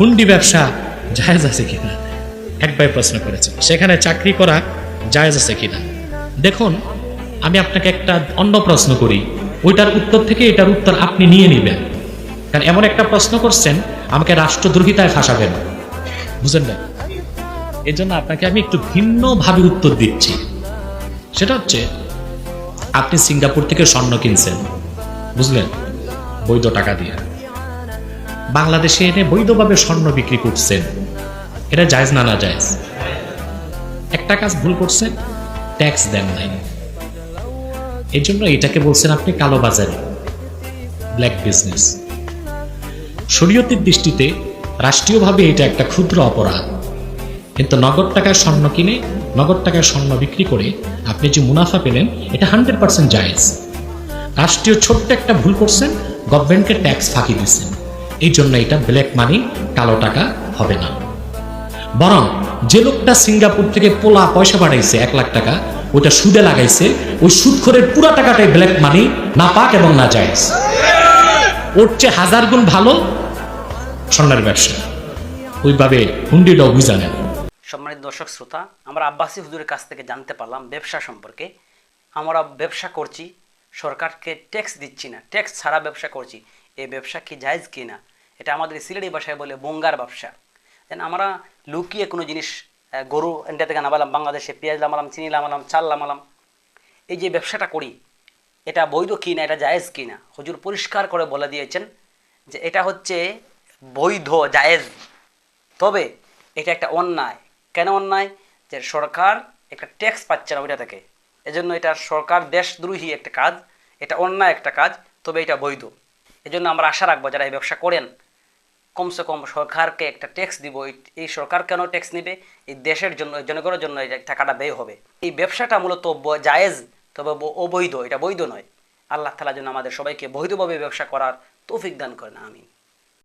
হুন্ডি ব্যবসা জায়েজ আছে কিনা? এক ভাই প্রশ্ন করেছে। সেখানে চাকরি করা জায়েজ আছে কিনা? দেখুন, আমি আপনাকে একটা অন্য প্রশ্ন করি। ওইটার উত্তর থেকে এটার উত্তর আপনি নিয়ে নেবেন। কারণ এমন একটা প্রশ্ন করছেন, আমাকে রাষ্ট্রদ্রোহিতায় ফাঁসাবেন বুঝলেন না? এই জন্য আপনাকে আমি একটু ভিন্নভাবে উত্তর দিচ্ছি। সেটা হচ্ছে, আপনি সিঙ্গাপুর থেকে স্বর্ণ কিনছেন, বুঝলেন? বৈধ টাকা দিয়ে। বাংলাদেশে এনে বৈধভাবে স্বর্ণ বিক্রি করছেন। এটা জায়জ না না জায়জ। একটা কাজ ভুল করছেন ট্যাক্স দেন নাই। এই জন্য এটাকে বলছেন আপনি কালোবাজারি ব্ল্যাক বিজনেস শরীয়তের দৃষ্টিতে রাষ্ট্রীয়ভাবে এটা একটা ক্ষুদ্র অপরাধ। কিন্তু নগদ টাকায় স্বর্ণ কিনে, নগদ টাকায় স্বর্ণ বিক্রি করে আপনি যে মুনাফা পেলেন, এটা হান্ড্রেড পার্সেন্ট জায়েজ। রাষ্ট্রীয় ছোট্ট একটা ভুল করছেন গভর্নমেন্টকে ট্যাক্স ফাঁকি দিচ্ছেন। এই জন্য এটা ব্ল্যাক মানি কালো টাকা হবে না। বরং যে লোকটা সিঙ্গাপুর থেকে পোলা পয়সা বাড়াইছে, এক লাখ টাকা ওটা সুদে লাগাইছে, ওই সুদখোরের পুরা টাকাটাই ব্ল্যাক মানি না পাক এবং না জায়েজ। ওর চেয়ে হাজার গুণ ভালো স্বর্ণের ব্যবসা। ওইভাবে হুন্ডিটা অভিযানের সম্মানিত দর্শক, শ্রোতা, আমরা আব্বাসী হুজুরের কাছ থেকে জানতে পারলাম ব্যবসা সম্পর্কে। আমরা ব্যবসা করছি, সরকারকে ট্যাক্স দিচ্ছি না। ট্যাক্স ছাড়া ব্যবসা করছি। এই ব্যবসা কি জায়েজ কি না? এটা আমাদের সিলেটি ভাষায় বলে বঙ্গার ব্যবসা। যেন আমরা লুকিয়ে কোনো জিনিস গরু ইন্ডিয়া থেকে নামালাম, বাংলাদেশে পেঁয়াজ নামালাম, চিনি নামালাম, চাল নামালাম। এই যে ব্যবসাটা করি, এটা বৈধ কি না, এটা জায়েজ কি না? হুজুর পরিষ্কার করে বলে দিয়েছেন যে এটা হচ্ছে বৈধ, জায়েজ। তবে এটা একটা অন্যায়। কেন অন্যায়? যে সরকার একটা ট্যাক্স পাচ্ছে না ওইটা থেকে। এজন্য এটা সরকার দেশদ্রোহী একটা কাজ, এটা অন্যায় একটা কাজ, তবে এটা বৈধ। এজন্য আমরা আশা রাখব যারা এই ব্যবসা করেন কমসে কম সরকারকে একটা ট্যাক্স দিব। এই- সরকার কেন ট্যাক্স নেবে? এই দেশের জন্য জনগণের জন্য টাকাটা ব্যয় হবে। এই ব্যবসাটা মূলত জায়েজ, তবে অবৈধ, এটা বৈধ নয়। আল্লাহ তালা যেন আমাদের সবাইকে বৈধভাবে ব্যবসা করার তৌফিক দান করেন, আমিন।